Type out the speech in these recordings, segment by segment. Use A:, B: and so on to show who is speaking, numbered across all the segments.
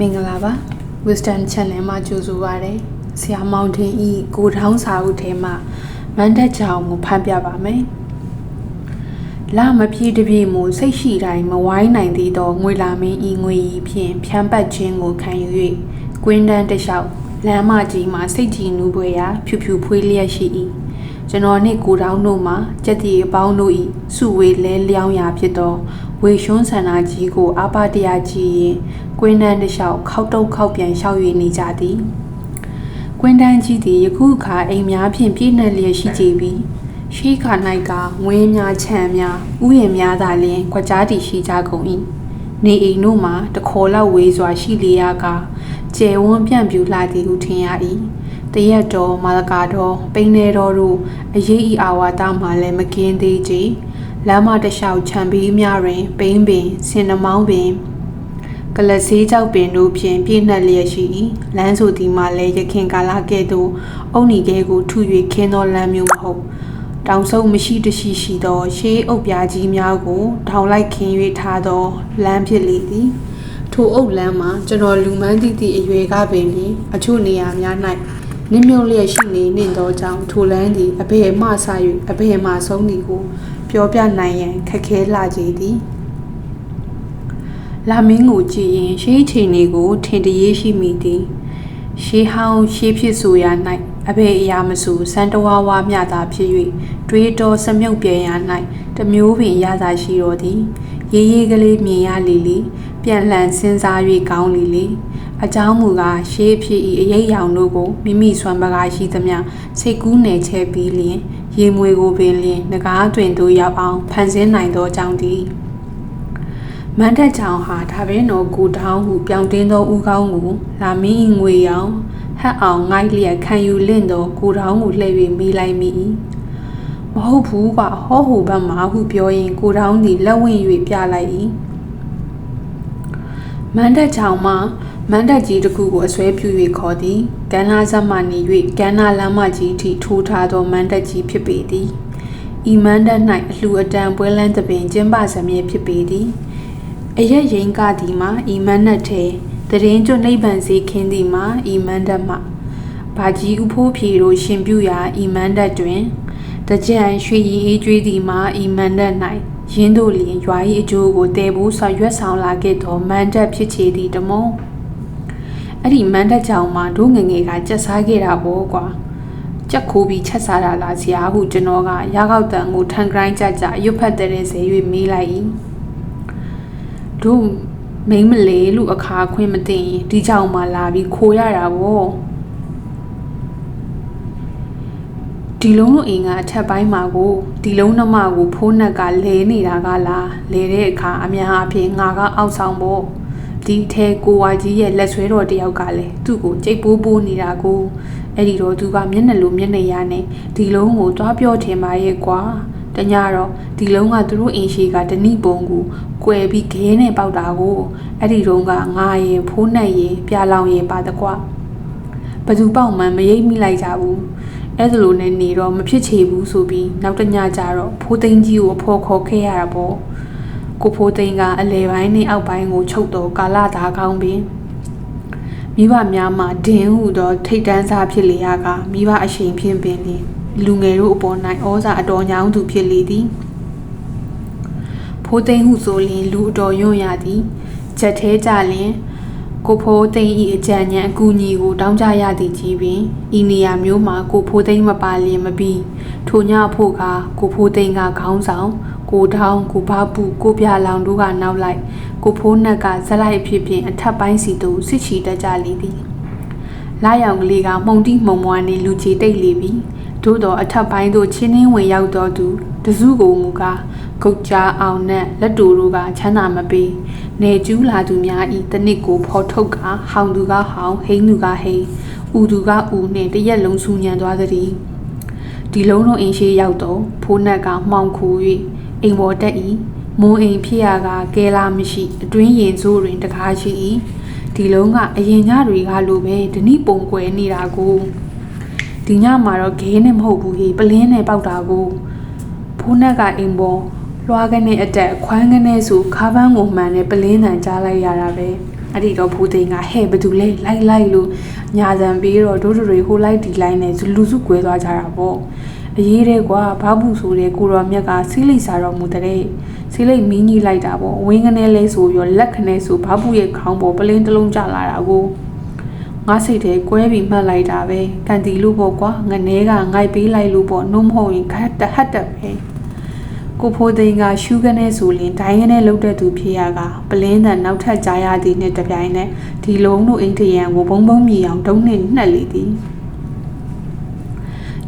A: မင်္ဂလာပါ Wisdom Channel မှာကြိုဆိုပါရစေဆရာမောင်ထင်ဤကိုထောင်းစာအုပ်ထဲမှာမန္တကြောင်ကိုဖန်ပြပါမယ်လာမပြေတပြေမူစိတ်ရှိတိုင်းမဝိုင်းနိုင်သေးသောငွေလာမင်းဤငွေဤဖြင့်ဖြန်းပတ်ခြင်းကိုခံယူ၍ကွင်းတန်းတစ်လျှောက်လမ်းမကြီးမှာစိတ်ကြည်နူးပွဲရာဖြူဖြူဖွေးလျက်ရှိ၏ ကျွန်တော်နှင့်ကိုတောင်းတို့မှာကြက်တီအပေါင်းတို့၏စုဝေးလဲလျောင်းရာဖြစ်သောဝေရှွန်းဆန္ဒကြီးကိုအပတရားကြီးရင်ကွင်းတန်းတစ်လျှောက်ခောက်တုတ်ခောက်ပြန်လျှောက်၍နေကြသည်ကွင်းတန်းကြီးသည်ယခုအခါအိမ်များဖြင့်ပြည့်နှက်လျက်ရှိကြပြီးရှိခါ၌ကငွေများချမ်းများဥယျာဉ်များသာလျှင်ခွကြားတီရှိကြကုန်၏နေအိမ်တို့မှာတခေါ်လောက်ဝေးစွာရှိလေရကကျယ်ဝန်းပြန့်ပြူလာသည်ဟုထင်ရ၏ တရက်တော်မာလကာတော်ပိန်းနေတော်တို့အရေးဤအာဝါဒမှလည်းမကင်းသေးကြလမ်းမတစ်လျှောက်ခြံပေးများတွင် ပိန်းပင်ဆင်နှမောင်းပင်ကလဆေးကြောက်ပင်တို့ဖြင့်ပြည့်နှက်လျက်ရှိ၏လမ်းဆိုသည်မှလည်းရခင်ကာလကဲ့သို့အုန်နီကဲကိုထု၍ခင်းသောလမ်းမျိုးမဟုတ်တောင်ဆုံးမရှိတရှိရှိသော ရှေးအုပ်ပြားကြီးများကိုထောင်လိုက်ခင်း၍ထားသောလမ်းဖြစ်လေသည်ထိုအုပ်လမ်းမှာကျွန်တော်လူမန်းသည့်သည့်အရွယ်ကပင်သည်အချို့နေရာများ၌ နင်းမြုပ်လျက်ရှိနေနှင့်သောကြောင့်ထိုလမ်းသည်အဘယ်မှဆ၍အဘယ်မှဆုံးသည်ကို ပြောပြနိုင်ရန်ခက်ခဲလာကြသည်လာမင်းကိုကြည့်ရင်ရှေးအချိန်တွေကိုထင်တရေရှိမိသည်ရှေးဟောင်းရှေးဖြစ်ဆိုရာ၌အဘယ်အရာမဆိုစံတဝါဝါမျှသာဖြစ်၍တွေးတော်စမြုပ်ပြန်ရာ၌တမျိုးပင်ရသာရှိတော်သည် ရေးရေးကလေးမြင်ရလီလီပြန်လှန်စဉ်းစား၍ကောင်းလီလီ အကြောင်းမူကားရှေးဖြစ်၏အရေးရောင်တို့ကိုမိမိဆွမ်းပကားရှိသမျှစိတ်ကူးနယ်ချဲပြီးလျင်ရေမွေကိုပင်လျင်ငကားတွင်သို့ရောက်အောင်ဖန်ဆင်းနိုင်သောကြောင့်သည်မန္တချောင်ဟာဒါပင်တော်ကိုတောင်းဟုပြောင်းတင်းသောဥကောင်းကိုလာမင်းငွေရောင်ဟတ်အောင်ငိုက်လျက်ခံယူလင့်သောကိုတောင်းကိုလှည့်၍မိလိုက်မိ၏မဟုတ်ဘူးကဟောဟူဘက်မှာဟုပြောရင်ကိုတောင်းသည်လက်ဝင်၍ပြလိုက်၏မန္တချောင်မှာ မန္တကြီးတစ်ခုကိုအစွဲပြု၍ခေါ်သည်ကန္နာဇက်မှနေ၍ကန္နာလမ်းမကြီးထိထိုးထားသောမန္တကြီးဖြစ်ပေသည်ဤမန္တ၌အလှအတန်ပွဲလန်းသပင်ကျင်းပစမြဲဖြစ်ပေသည်အရက်ရင်ကသည်မှာဤမန္တထဲတရင်ကျွနိဗ္ဗာန်စေခင်းသည်မှာဤမန္တမှဘာကြီးဥဖိုးဖြေတို့ရှင်ပြုရာဤမန္တတွင်တကြံရွှေရည်အေးကျွေးသည်မှာဤမန္တ၌ရင်းတို့လျင်ရွာ၏အကျိုးကိုတည်ဖို့ဆောင်ရွက်ဆောင်လာခဲ့သောမန္တဖြစ်ချေသည်တမုံ အဲ့ဒီမန်းတက်ကြောင်မှာတို့ငငယ်ကကြက်စားခဲ့တာပေါ့ကွာကြက်ခိုးပြီးချက်စားတာလားဆရာဟုကျွန်တော်ကရကောက်တန်ကိုထန်ဂရိုင်းကြကြရွတ်ဖတ်တဲ့စေ၍မေးလိုက်၏တို့မိမလေးလူအခါခွင့်မသိရင်ဒီကြောင်မှလာပြီးခိုးရတာပေါ့ဒီလုံးတို့အိမ်ကအထက်ပိုင်းမှာကိုဒီလုံးနှမကိုဖိုးနှက်ကလဲနေတာကလားလဲတဲ့အခါအများအပြားငါကအောက်ဆောင်ဖို့ ဒီထဲကိုဝါကြီးရဲ့လက်ဆွဲတော်တယောက်ကလည်းသူ့ကိုကြိတ်ပိုးပိုးနေတာကိုအဲ့ဒီတော့သူကမျက်နှာလိုမျက်နှာရနဲ့ဒီလုံးကိုသွားပြောထင်ပါရဲ့ကွာတညတော့ဒီလုံးကသူတို့အင်ရှိကတဏိပုံကိုကွယ်ပြီးခဲနဲ့ပေါက်တာကိုအဲ့ဒီတုန်းကငါရင်ဖိုးနှက်ရင်ပြလောင်ရင်ပါတကွဘသူပေါက်မှမရိပ်မိလိုက်ကြဘူးအဲ့ဒါလိုနဲ့နေတော့မဖြစ်ချေဘူးဆိုပြီးနောက်တညကျတော့ဖိုးသိန်းကြီးကိုအဖော်ခေါ်ခဲ့ရတာပေါ့ ကိုဖိုးသိန်းကအလဲပိုင်းနဲ့အောက်ပိုင်းကိုချုပ်တော့ကာလာသားကောင်းပင်မိဘများမှဒင်းဟုသောထိတ်တန်းစားဖြစ်လေရကမိဘအရှိန်ဖြင့်ပင်လျင်လူငယ်တို့အပေါ်၌ဩဇာအတော်ညောင်းသူဖြစ်လေသည်ဖိုးသိန်းဟုဆိုလျင်လူအတော်ယွန့်ရသည်ချက်သေးကြလျင်ကိုဖိုးသိန်းဤအကြံဉာဏ်အကူအညီကိုတောင်းကြရသည်ကြီးပင်ဤနေရာမျိုးမှာကိုဖိုးသိန်းမပါလျင်မပြီးထိုညဖို့ကကိုဖိုးသိန်းကခေါင်းဆောင် ကိုထောင်းကိုဘာပူကိုပြလောင်တို့ကနောက်လိုက်ကိုဖိုးနှက်ကဇလိုက်ဖြစ်ဖြင့်အထက်ပိုင်းစီသို့စစ်ချီတက်ကြလေသည်လာရောင်ကလေးကမှုန်တိမှုံမွားနေလူချီတိတ်လေပြီသို့တော့အထက်ပိုင်းသို့ချင်းနှင်းဝင်ရောက်တော်သူတစုကိုမူကားကုတ်ကြားအောင်နဲ့လက်တူတို့ကချမ်းသာမပေးနေကျူးလာသူများဤတနစ်ကိုဖော်ထုတ်ကဟောင်သူကဟောင်ဟိန်းသူကဟိန်းဥသူကဥနှင့်တရက်လုံးဆူညံသွားသည်ဒီလုံးလုံးအင်းရှိရောက်တော့ဖိုးနက်ကမှောင်ခူ၍ အိမ်ပေါ်တက်၏မိုးအိမ်ဖြစ်ရကကဲလာမရှိ အတွင်းရင်စိုးတွင်တကားရှိ၏ဒီလုံးကအရင်ညတွေကလိုပဲဓနိပုံကွယ်နေတာကိုဒီညမှာတော့ဂဲနဲ့မဟုတ်ဘူးဟေပလင်းနဲ့ပေါက်တာကိုဖိုးနက်ကအိမ်ပေါ်လွှားကနေအတက်ခွမ်းကနေဆိုခါပန်းကိုမှန်နဲ့ပလင်းတန်ကြားလိုက်ရတာပဲအဲ့ဒီတော့ဘူးသိန်းကဟဲ့ဘသူလဲလိုက်လိုက်လို့ညာတံပြီးတော့ဒိုးတွေဟိုလိုက်ဒီလိုက်နဲ့လူစုကွဲသွားကြတာပေါ့ အရေးတဲ့ကွာဘာဘူးဆိုတဲ့ကိုရောမြက်ကစီးလိစာတော်မူတဲ့စီးလိမင်းကြီးလိုက်တာပေါ့ဝင်းကနေလဲဆိုရောလက်ခနဲ့ဆိုဘာဘူးရဲ့ခေါင်းပေါ်ပလင်းတစ်လုံးကျလာတာကိုငါစိတ်ထဲကွဲပြီးမှတ်လိုက်တာပဲကန်တီလို့ပေါ့ကွာငနေကငိုက်ပေးလိုက်လို့ပေါ့နှုံးမဟုတ်ရင်ခတ်တဟတ်တက်ပဲကိုဖိုးသိန်းကရှူးကနေဆိုရင်ဒိုင်းကနေလှုပ်တဲ့သူဖြစ်ရကပလင်းတန်နောက်ထပ်ကြားရသည်နဲ့တပြိုင်နက်ဒီလုံးတို့အိမ်ထရန်ကိုဘုံဘုံမြည်အောင်ဒုံနဲ့နှက်လေသည်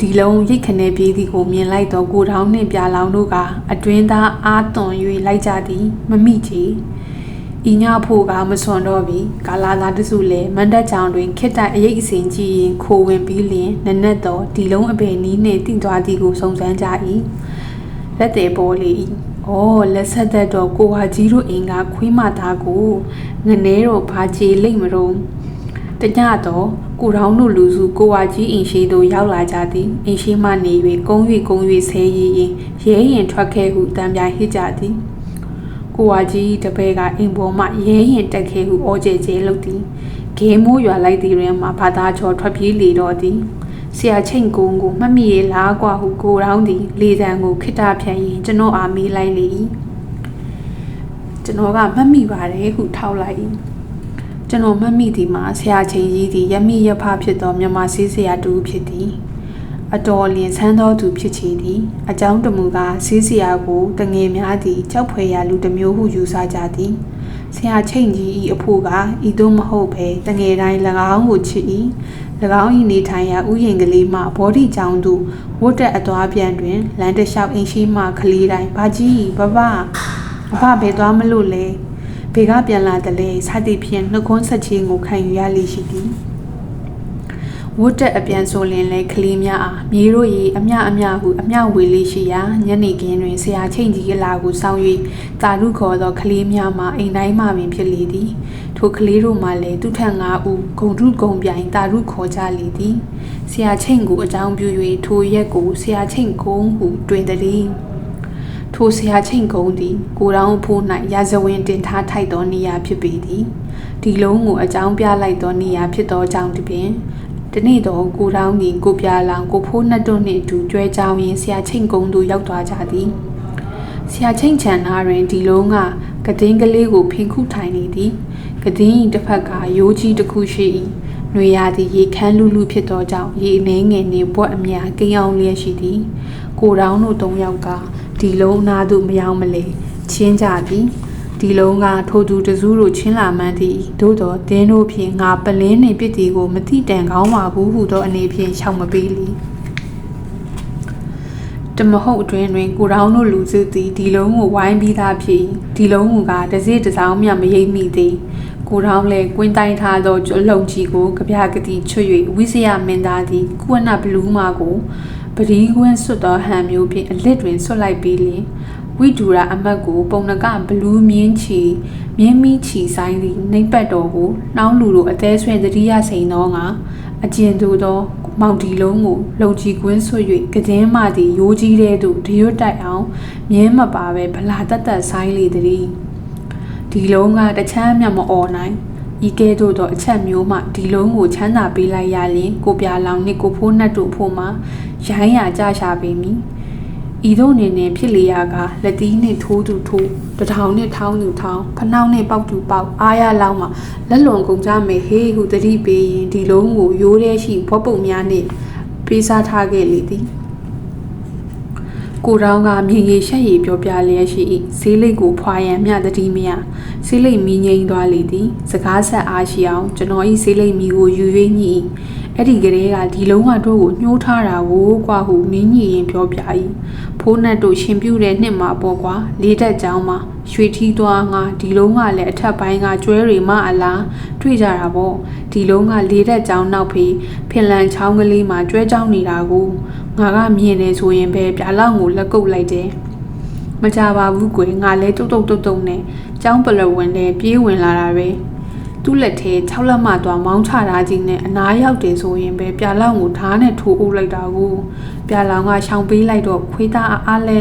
A: ဒီလုံးရိတ်ခနဲပြေးသည်ကိုမြင်လိုက်တော့ကိုထောင်းနှင့်ပြလောင်တို့ကအတွင်းသားအားသွန်၍လိုက်ကြသည်မမိချေဤညဖို့ကမစွန်တော့ပြီကာလာသာတစုလဲမန်တက်ချောင်တွင်ခစ်တိုက်အရေးအစဉ်ကြည့်ရင်ခိုဝင်ပြီးလျင်နနက်တော့ဒီလုံးအပင်နီးနှင့်တင့်သွားသည်ကိုစုံစမ်းကြ၏လက်သေးပေါ်လေ၏အော်လက်ဆက်သက်တော့ကိုဟာကြီးတို့အင်ကခွေးမသားကိုငနေတော့ဘာချေလိမ့်မလို့ တညတော့ကိုရောင်းတို့လူစုကိုဝါကြီးအင်ရှိသို့ရောက်လာကြသည်အင်ရှိမှနေ၍ကုန်း၍ကုန်း၍ဆဲရည်ရင်ရဲရင်ထွက်ခဲ့ဟုတံပြိုင်ဟစ်ကြသည်ကိုဝါကြီးတပည့်ကအိမ်ပေါ်မှရဲရင်တက်ခဲ့ဟုအောကျဲကျဲလုပ်သည်ဂေးမိုးရွာလိုက်သည်တွင်မှဘာသာချော်ထွက်ပြေးလေတော့သည်ဆရာချိန်ကုန်းကိုမှတ်မိရလားကွာဟုကိုရောင်းသည်လေတံကိုခိတာဖြန်ရင်ကျွန်တော်အားမေးလိုက်လေ၏ကျွန်တော်ကမှတ်မိပါတယ်ဟုထောက်လိုက်၏ ကျွန်တော်မှတ်မိသည်မှာဆရာချိန်ကြီးသည်ရမိရဖဖြစ်သောမြန်မာဆေးဆရာတူဖြစ်သည်အတော်လင်ဆန်းသောသူဖြစ်ချေသည်အကြောင်းတမူကားဆေးဆရာကိုတငယ်များသည်ကြောက်ဖွယ်ရာလူတစ်မျိုးဟုယူဆကြသည်ဆရာချိန်ကြီးဤအဖို့ကဤသို့မဟုတ်ဘဲတငယ်တိုင်း၎င်းကိုချစ်၏၎င်း၏နေထိုင်ရာဥယျာဉ်ကလေးမှဘောဓိကျောင်းသို့ဝတ်တက်အသွားပြန်တွင်လမ်းတစ်လျှောက်အင်းရှိမှကလေးတိုင်းဘာကြီးဘဘဘဘဘယ်သွားမလို့လဲ ဘေကပြန်လာတယ်လေစသည်ဖြင့်နှုတ်ခွန်းဆက်ခြင်းကိုခံယူရလိရှိသည်ဝတ်တက်အပြန်ဆိုလင်လဲကလေးများအားမြေတို့၏အမြအမြဟုအမြဝေလေးရှိရာညနေခင်းတွင်ဆရာချိန်ကြီးကလာကိုစောင်း၍တာရုခေါ်သောကလေးများမှအိမ်တိုင်းမှပင်ဖြစ်လေသည်ထိုကလေးတို့မှလည်းသူထက်ငါဦးဂုံထုဂုံပြိုင်တာရုခေါ်ကြလေသည်ဆရာချိန်ကိုအကြောင်းပြု၍ထိုရက်ကိုဆရာချိန်ကုန်းဟုတွင်သည် ထိုဆရာချိန်ကုန်းသည်ကိုတောင်ဖို့၌ရာဇဝင်တင်ထားထိုက်သောနေရာဖြစ်ပေသည်ဒီလုံးကိုအကြောင်းပြလိုက်သောနေရာဖြစ်သောကြောင့်တပင်တနေ့တော့ကိုတောင်းသည်ကိုပြလောင်ကိုဖိုးနှစ်တို့နှင့်အတူကြွဲကြောင်းရင်းဆရာချိန်ကုန်းသို့ရောက်သွားကြသည်ဆရာချိန်ချန်သားတွင်ဒီလုံးကကတင်းကလေးကိုဖင်ခုထိုင်နေသည်ကတင်း၏တစ်ဖက်ကရိုးကြီးတစ်ခုရှိ၏နွေရာသီရေခမ်းလူလူဖြစ်သောကြောင့်ရေအနေငယ်နှင့်ဘွက်အများကိန်းအောင်လျက်ရှိသည်ကိုတောင်းတို့သုံးယောက်က ဒီလုံးနာသို့မရောက်မလေချင်းကြသည်ဒီလုံးကထိုသူတစုတို့ချင်းလာမှန်းသည်သို့တော့တင်းတို့ဖြင့်ငါပလင်းနှင့်ပြစ်တီကိုမတိတန်ကောင်းပါဘူးဟုသောအနေဖြင့်ရှောင်မပေးလီတမဟုတ်အတွင်းတွင်ကိုတောင်းတို့လူစုသည်ဒီလုံးကိုဝိုင်းပြီးသားဖြစ်ဒီလုံးကတစည်းတစောင်းမြမရိပ်မိသည်ကိုတောင်းလဲကွင်းတိုင်းထားသောလုံကြီးကိုကြပြကတိချွတ်၍ဝိစယမင်းသားသည်ကုဝနဘလူးမာကို ပဒီကွင်းဆွတ်သောဟန်မျိုးဖြင့်အလစ်တွင်ဆွတ်လိုက်ပြီးလျင်ဝိဒူရာအမတ်ကိုပုံနကဘလူးမြင်းချီမြင်းမီချီဆိုင်သည်နှိပ်ပတ်တော်ကိုနှောင်းလူတို့အသေးဆွဲတတိယစိန်သောငါအကျဉ်သူသော မောင်ဒီလုံးကိုလုံကြီးကွင်းဆွ၍ကဒင်းမှသည်ရိုးကြီးတဲ့သို့ဒရွတ်တိုက်အောင်မြင်းမပါပဲဗလာတက်တက်ဆိုင်လေသည်ဒီလုံးကတချမ်းမြတ်မအော်နိုင် ဤကဲ့သို့သောအချက်မျိုးမှဒီလုံးကိုချမ်းသာပေးလိုက်ရလျင်ကိုပြလောင်နှင့်ကိုဖိုးနှက်တို့ဖို့မှာရိုင်းရကြရှာပေမည်ဤသို့နေနေဖြစ်လေရာကလက်တီးနှင့်ထိုးသူထိုးတထောင်နှင့်ထောင်းသူထောင်းဖနှောင်းနှင့်ပေါက်သူပေါက်အားရလောက်မှလက်လွန်ကုန်ကြမယ်ဟေးဟုတတိပေးရင်ဒီလုံးကိုရိုးရဲရှိဘွက်ပုံများနှင့်ပေးစားထားခဲ့လေသည် ကိုတောင်းကမြင်ရရှက်ရည်ပြောပြလျက်ရှိ၏ဈေးလိတ်ကိုဖွာရန်မျှတတိမယဈေးလိတ်မီငိမ့်သွားလေသည်စကားဆက်အားရှိအောင်ကျွန်တော်၏ဈေးလိတ်မီကိုယူ၍ညှိ အဲ့ဒီကလေးကဒီလုံးဝတို့ကိုညှိုးထားတာကိုကွာဟုမင်းကြီးရင်ပြောပြ၏ဖိုးနှက်တို့ရှင်ပြူတဲ့နှစ်မှာပေါ့ကွာလေးတက်ကြောင်းမှာရွှေထီးသွားငါဒီလုံးကလည်းအထက်ပိုင်းကကျွဲတွေမအလားတွေ့ကြတာပေါ့ဒီလုံးကလေးတက်ကြောင်းနောက်ဖေးဖင်လန်ချောင်းကလေးမှာကျွဲကြောင်းနေတာကိုငါကမြင်နေဆိုရင်ပဲပြာလောက်ကိုလက်ကုပ်လိုက်တယ်မကြပါဘူးကွယ်ငါလဲတုတ်တုတ်တုတ်တုတ်နဲ့ចောင်းပလဝင်နဲ့ပြေးဝင်လာတာပဲ သူ့လက်ထဲ6လက်မှသွားမောင်းချတာကြီးနဲ့အနားရောက်တယ်ဆိုရင်ပဲပြာလောင်ကိုဓာတ်နဲ့ထိုးအုပ်လိုက်တာကိုပြာလောင်ကရှောင်ပေးလိုက်တော့ခွေးသားအားလဲ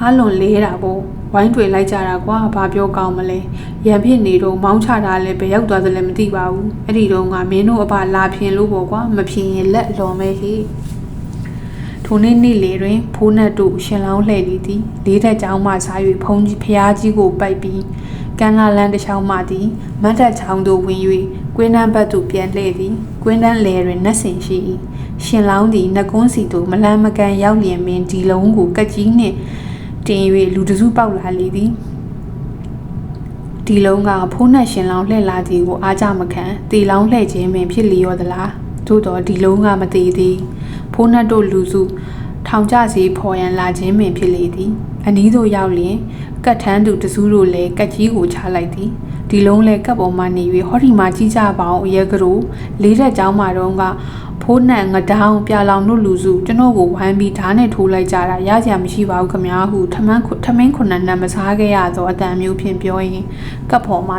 A: အားလွန်လဲတာပေါ့ဝိုင်းတွေလိုက်ကြတာကွာဘာပြောကောင်းမလဲရံဖြစ်နေတော့မောင်းချတာလည်းဘယ်ရောက်သွားသလဲမသိပါဘူးအဲ့ဒီတော့ငါမင်းတို့အဖလာဖင်လို့ပေါ့ကွာမဖင်ရင်လက်အလွန်ပဲဟိထိုနေ့နေ့လေတွင်ဖိုးနတ်တို့ရှင်လောင်းလှည့်နေသည်လေးထက်ကြောင်းမှစား၍ဖုံးကြီးဖျားကြီးကိုပိုက်ပြီး ကန်းလာလန်းတစ်ချောင်းမှသည်မတ်တက်ချောင်းသို့ဝင်၍ကွင်းတန်းဘက်သို့ပြန်လှည့်သည်ကွင်းတန်းလေတွင်နှက်ဆင်ရှိ၏ရှင်လောင်းသည်နှကွန်းစီသို့မလန်းမကန်ရောက်လျင်ပင်ဒီလုံးကိုကက်ကြီးနှင့်တင်၍လူတစုပေါက်လာလေသည်ဒီလုံးကဖိုးနှက်ရှင်လောင်းလှည့်လာသည်ကိုအားကြမခံတီလောင်းလှည့်ခြင်းပင်ဖြစ်လျော်သလားသို့တော်ဒီလုံးကမသေးသည်ဖိုးနှက်တို့လူစု ထောင်ကြစီဖော်ရန်လာခြင်းပင်ဖြစ်လေသည်အနီးသို့ရောက်လျင်ကတ်ထန်းသူတစုတို့လည်းကတ်ကြီးကိုချလိုက်သည်ဒီလုံးလည်းကတ်ပေါ်မှနေ၍ဟောဒီမှာကြီးကြပါအောင်အရကရိုလေးတဲ့เจ้าမှာတော့ကဖိုးနှံငဒေါင်းပြလောင်တို့လူစုကျွန်တော်ကိုဝိုင်းပြီးဓာတ်နဲ့ထိုးလိုက်ကြတာရကြမရှိပါဘူးခမ ्या ဟုထမန်းထမင်းခုနှစ်နံမစားခဲ့ရသောအတန်မျိုးဖြင့်ပြောရင်ကပ်ပေါ်မှ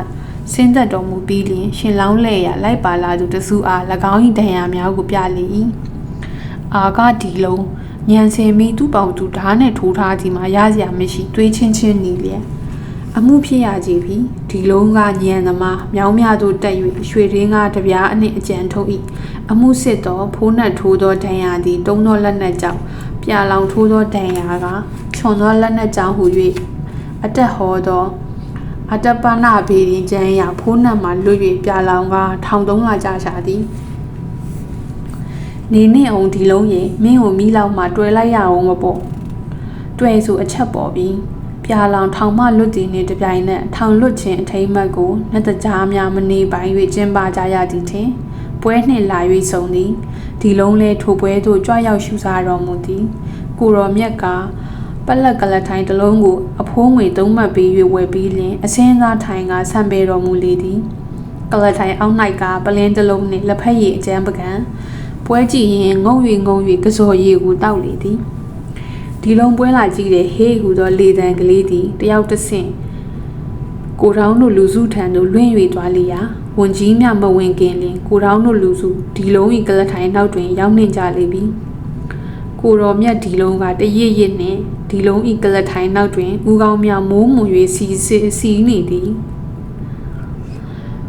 A: ဆင်းသက်တော်မူပြီးလျင်ရှင်လောင်းလဲ့ရလိုက်ပါလာသူတစုအား၎င်း၏ဒဏ်ရာများကိုပြလေ၏အာကဒီလုံး ညံစင်ပြီးသူ့ပေါင်သူဓာတ်နဲ့ထိုးထားသည်မှာရစရာမရှိတွေးချင်းချင်းနေလျက်အမှုဖြစ်ရကြပြီဒီလုံးကညံသမားမြောင်းမြတို့တက်၍ရွှေရင်းကတပြားအနှင့်အကြံထုတ်၏အမှုစစ်သောဖိုးနှက်ထိုးသောဒဏ်ရာသည်တုံးသောလက်နက်ကြောင့်ပြလောင်ထိုးသောဒဏ်ရာကခြုံသောလက်နက်ကြောင့်ဟူ၍အတက်ဟောသောအတပနာဘေရင်ကျန်းရဖိုးနှက်မှလွတ်၍ပြလောင်ကထောင်သုံးလာကြရှာသည် နေနဲ့အောင်ဒီလုံးရေမင်းကိုမိလောက်မှတွယ်လိုက်ရအောင်မပေါ့တွယ်ဆိုအချက်ပေါ်ပြီးပြာလောင်ထောင်မလွတ်တည်နေတပြိုင်နက်ထောင်လွတ်ခြင်းအထိမ့်မှတ်ကိုနှစ်တကြားများမနေပိုင်း၍ကျင်းပကြရသည်ထင်ပွဲနှင့်လာ၍ဆုံသည်ဒီလုံးလဲထိုပွဲသို့ကြွရောက်ရှုစားတော်မူသည်ကိုရောမြက်ကပလက်ကလထိုင်တစ်လုံးကိုအဖိုးငွေသုံးမှတ်ပေး၍ဝယ်ပြီးလျင်အစင်းသားထိုင်ကဆံပေတော်မူလေသည်ကလထိုင်အောက်၌ကပလင်းတစ်လုံးနှင့်လက်ဖက်ရည်အကျန်းပကံ ပွဲကြည့်ရင်ငုံ၍ငုံ၍ကစော်ရည်ကိုတောက်လေသည်ဒီလုံးပွဲလာကြည့်တဲ့ဟေးဟူသောလေတံကလေးသည်တယောက်တစ်ဆင့်ကိုတောင်းတို့လူစုထံသို့လွင့်၍သွားလျာဝန်ကြီးမြမဝင်ခင်လင်ကိုတောင်းတို့လူစုဒီလုံးဤကလထိုင်နောက်တွင် ရောက်နှင့်ကြလေပြီကိုတော်မြတ်ဒီလုံးကတရစ်ရစ်နှင့်ဒီလုံးဤကလထိုင်နောက်တွင်ဦးကောင်းမြမိုးမွန်၍စီစီစီနေသည်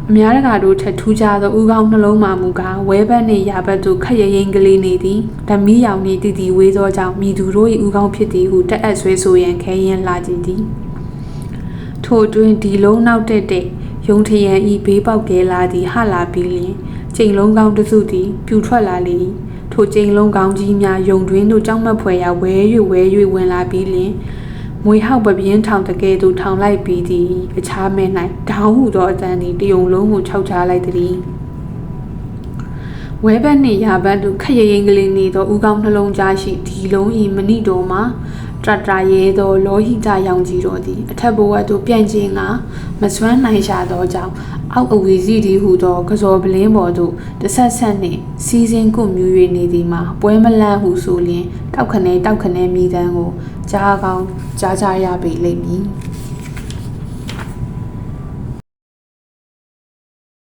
A: အများတကာတို့ထထူးခြားသောဥကောင်းနှလုံးမှမူကားဝဲဘက်နှင့်ရာဘက်သို့ခက်ရရင်ကလေးနေသည်ဓမီရောင်နှင့်တည်တည်ဝေးသောကြောင့်မိသူတို့၏ဥကောင်းဖြစ်သည်ဟုတက်အပ်ဆွဲဆိုရန်ခဲရင်လာကြည်သည်ထို့တွင်ဒီလုံးနောက်တက်တဲ့ယုံထရန်ဤဘေးပေါက်ကဲလာသည်ဟလာပြီးလျင်ချိန်လုံးကောင်းတစုသည်ပြူထွက်လာလေ၏ထိုချိန်လုံးကောင်းကြီးများယုံတွင်သို့ကြောက်မက်ဖွယ်ရာဝဲ၍ဝဲ၍ဝင်လာပြီးလျင် မွေဟောက်ပပြင်းထောင်တကယ်သူထောင်လိုက်ပြီးသည်အခြားမဲ၌ဒေါင်းဟုသောအတန်သည်တယုံလုံးကိုခြောက်ချလိုက်သည်ဝဲဘက်နှင့်ရာဘက်တို့ခက်ရရင်ကလေးနေသောဥကောင်းနှလုံးကြားရှိဒီလုံးဤမဏိတော်မှာ တရတရဲသောလောဟိတရောင်ကြီးတော်သည်အထက်ဘဝသို့ပြန့်ခြင်းကမစွမ်းနိုင်ရှာသောကြောင့်အောက်အဝီစီသည်ဟုသောကစောပလင်းပေါ်သို့တဆက်ဆက်နှင့်စီးစင်းကုမြူ၍နေသည်မှာပွဲမလန့်ဟုဆိုလျင်တောက်ခနဲတောက်ခနဲမိတန်းကိုကြားကောင်းကြားကြရပေလိမ့်မည်